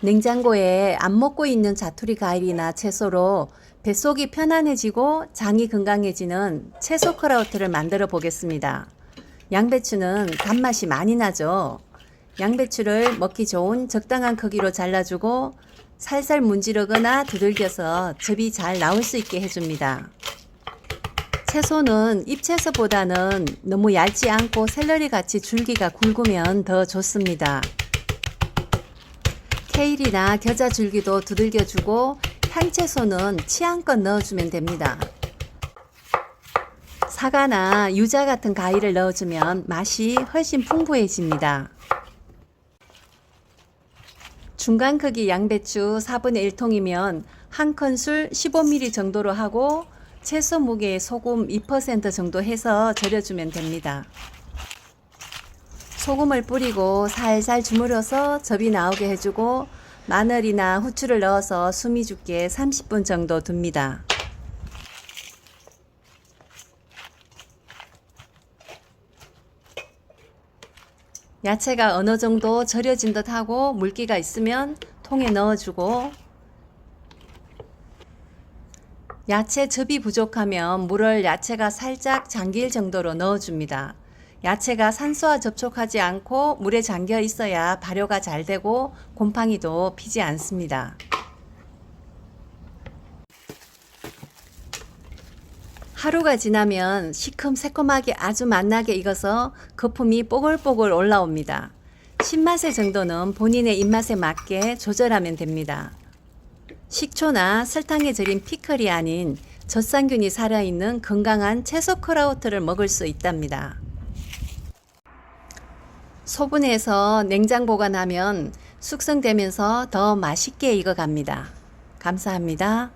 냉장고에 안 먹고 있는 자투리 과일이나 채소로 뱃속이 편안해지고 장이 건강해지는 채소 크라우트를 만들어 보겠습니다. 양배추는 단맛이 많이 나죠. 양배추를 먹기 좋은 적당한 크기로 잘라주고 살살 문지르거나 두들겨서 즙이 잘 나올 수 있게 해줍니다. 채소는 잎채소보다는 너무 얇지 않고 샐러리 같이 줄기가 굵으면 더 좋습니다. 케일이나 겨자 줄기도 두들겨주고 향채소는 취향껏 넣어주면 됩니다. 사과나 유자 같은 과일을 넣어주면 맛이 훨씬 풍부해집니다. 중간 크기 양배추 4분의 1통이면 한 큰술 15ml 정도로 하고 채소 무게에 소금 2% 정도 해서 절여주면 됩니다. 소금을 뿌리고 살살 주물러서 즙이 나오게 해주고 마늘이나 후추를 넣어서 숨이 죽게 30분 정도 둡니다. 야채가 어느 정도 절여진 듯 하고 물기가 있으면 통에 넣어주고 야채 즙이 부족하면 물을 야채가 살짝 잠길 정도로 넣어줍니다. 야채가 산소와 접촉하지 않고 물에 잠겨 있어야 발효가 잘 되고 곰팡이도 피지 않습니다. 하루가 지나면 시큼새콤하게 아주 맛나게 익어서 거품이 뽀글뽀글 올라옵니다. 신맛의 정도는 본인의 입맛에 맞게 조절하면 됩니다. 식초나 설탕에 절인 피클이 아닌 젖산균이 살아있는 건강한 채소 크라우트를 먹을 수 있답니다. 소분해서 냉장 보관하면 숙성되면서 더 맛있게 익어갑니다. 감사합니다.